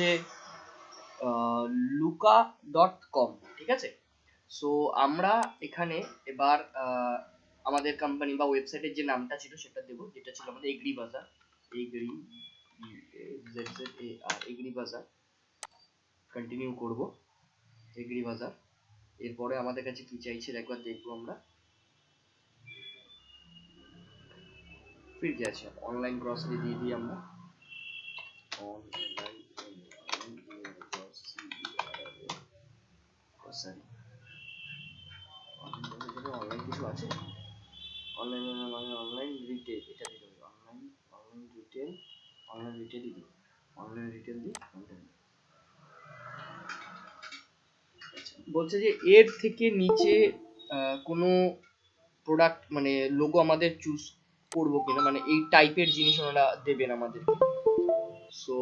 যে Luka dot com ঠিক আছে? সো আমরা এখানে এবার আমাদের কোম্পানি বা ওয়েবসাইটের যে নামটা ছিল সেটা দেবো, যেটা ছিল আমাদের এগ্রি বাজার এগ্রি এগ্রি বাজার কন্টিনিউ করব এগ্রি বাজার এরপরে আমাদের কাছে কি চাইছে একবার দেখব আমরা। ফিট আছে অনলাইন গ্রসারি দিয়ে দিই আমরা। অনলাইন গ্রসারি অনলাইন কিছু আছে? অনলাইন মানে অনলাইন রিটেল এটা দিতে হবে অনলাইন অনলাইন রিটেল অনলাইন রিটেলই দিই অনলাইন রিটেল দিই বলছে যে এর থেকে নিচে কোনো প্রোডাক্ট মানে লোগো আমাদের চুজ করব কিনা? মানে এই টাইপের জিনিস ওনারা দেবেন আমাদেরকে। সো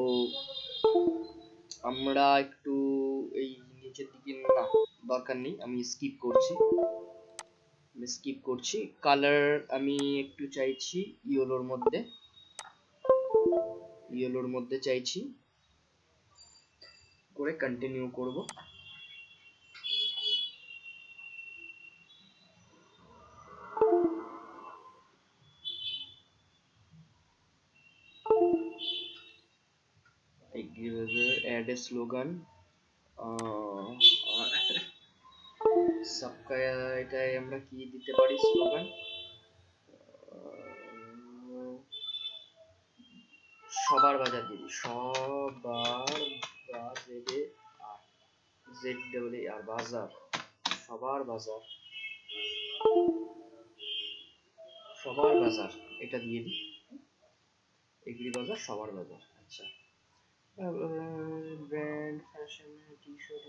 আমরা একটু নিচের দিকে না দরকার নেই আমি স্কিপ করছি। আমি স্কিপ করছি। কালার আমি একটু চাইছি ইয়েলোর মধ্যে। ইয়েলোর মধ্যে চাইছি। করে কন্টিনিউ করব। Add a slogan uh, এটাই আমরা কি দিতে পারি স্লোগান সবার বাজার দিবি। সবার বাজারে আর জেড আর বাজার। সবার বাজার। সবার বাজার, এটা দিয়ে দিই। এগুলি বাজার সবার বাজার। আচ্ছা। Brand fashion T shirt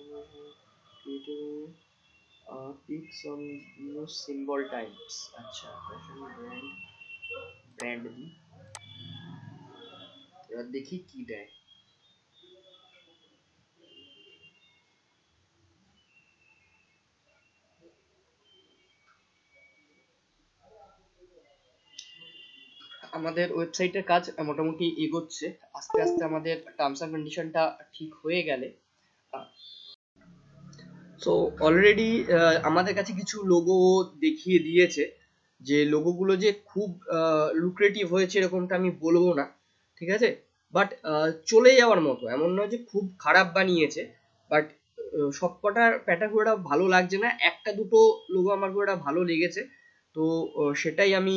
picks on new symbol times আচ্ছা ফ্যাশন ব্র্যান্ড ব্র্যান্ড দিই এবার দেখি কি দেয়। আমাদের ওয়েবসাইটের কাজ মোটামুটি এগোচ্ছে। আস্তে আস্তে আমাদের টার্মস অ্যান্ড কন্ডিশনটা ঠিক হয়ে গেলে সো অলরেডি আমাদের কাছে কিছু লোগো দেখিয়ে দিয়েছে, যে লোগোগুলো যে খুব লুক্রেটিভ হয়েছে এরকমটা আমি বলব না, ঠিক আছে? বাট চলে যাওয়ার মতো, এমন নয় যে খুব খারাপ বানিয়েছে বাট সবকটার একটা ভালো লাগছে না, একটা দুটো লোগো আমার একটা ভালো লেগেছে, তো সেটাই আমি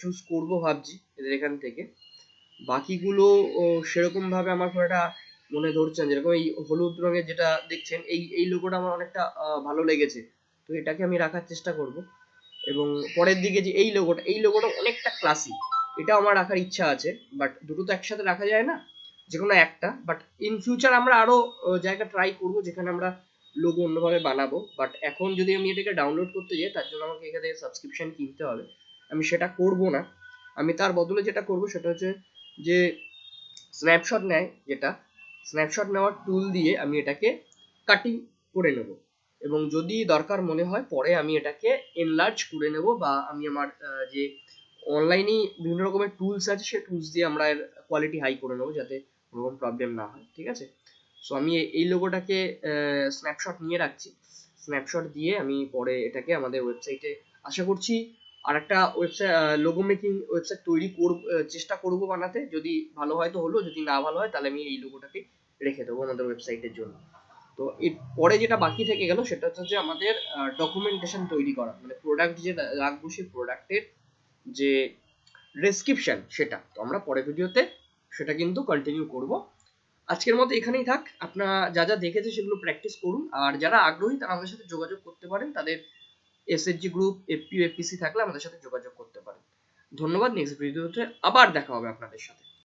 চুজ করব ভাবছি এদের এখান থেকে। বাকিগুলো সেরকম ভাবে আমার একটা মনে ধরছে না যেরকম এই হলুদ রঙের যেটা দেখছেন এই এই লোগোটা আমার অনেকটা ভালো লেগেছে। তো এটাকে আমি রাখার চেষ্টা করব। এবং পরের দিকে যে এই লোগোটা এই লোগোটা অনেকটা ক্লাসিক এটা আমার রাখার ইচ্ছা আছে বাট দুটো তো একসাথে রাখা যায় না যে কোনো একটা। বাট ইন ফিউচার আমরা আরও আহ, জায়গা ট্রাই করব যেখানে আমরা লোগো অন্যভাবে বানাবো। বাট এখন যদি আমি এটাকে ডাউনলোড করতে যাই তার জন্য আমাকে এখানে সাবস্ক্রিপশন কিনতে হবে। আমি সেটা করব না। আমি তার বদলে যেটা করব সেটা হচ্ছে যে স্ন্যাপশট নেয় যেটা স্ন্যাপশট নেওয়ার টুল দিয়ে আমি এটাকে কাটিং করে নেব। এবং যদি দরকার মনে হয়, পরে আমি এটাকে এনলার্জ করে নেব বা আমি আমার যে অনলাইনেই বিভিন্ন রকমের টুলস আছে সেই টুলস দিয়ে আমরা এর কোয়ালিটি হাই করে নেব যাতে কোনো প্রবলেম না হয়, ঠিক আছে? সো আমি এই লোগোটাকে স্ন্যাপশট নিয়ে রাখছি। স্ন্যাপশট দিয়ে আমি পরে এটাকে আমাদের ওয়েবসাইটে আশা করছি আর একটা ওয়েবসাইট লোগো মেকিং ওয়েবসাইট তৈরি করব চেষ্টা করব বানাতে। যদি ভালো হয় তো হলো, যদি না ভালো হয় তাহলে আমি এই লোগোটাকে রেখে দেবো আমাদের ওয়েবসাইটের জন্য। তো এর পরে যেটা বাকি থেকে গেল, সেটা হচ্ছে যে আমাদের ডকুমেন্টেশন তৈরি করা। মানে প্রোডাক্ট যে রাখব সেই প্রোডাক্টের যে ডেসক্রিপশন সেটা। তো আমরা পরের ভিডিওতে সেটা কিন্তু কন্টিনিউ করব। আজকের মতো এখানেই থাক। আপনারা যা যা দেখেছে সেগুলো প্র্যাকটিস করুন। আর যারা আগ্রহী, তারা আমাদের সাথে যোগাযোগ করতে পারেন। তাদের এসএসজি গ্রুপ এফপিও এফপিসি থাকলে আমাদের সাথে যোগাযোগ করতে পারেন। ধন্যবাদ নেক্সট ভিডিওতে আবার দেখা হবে আপনাদের সাথে।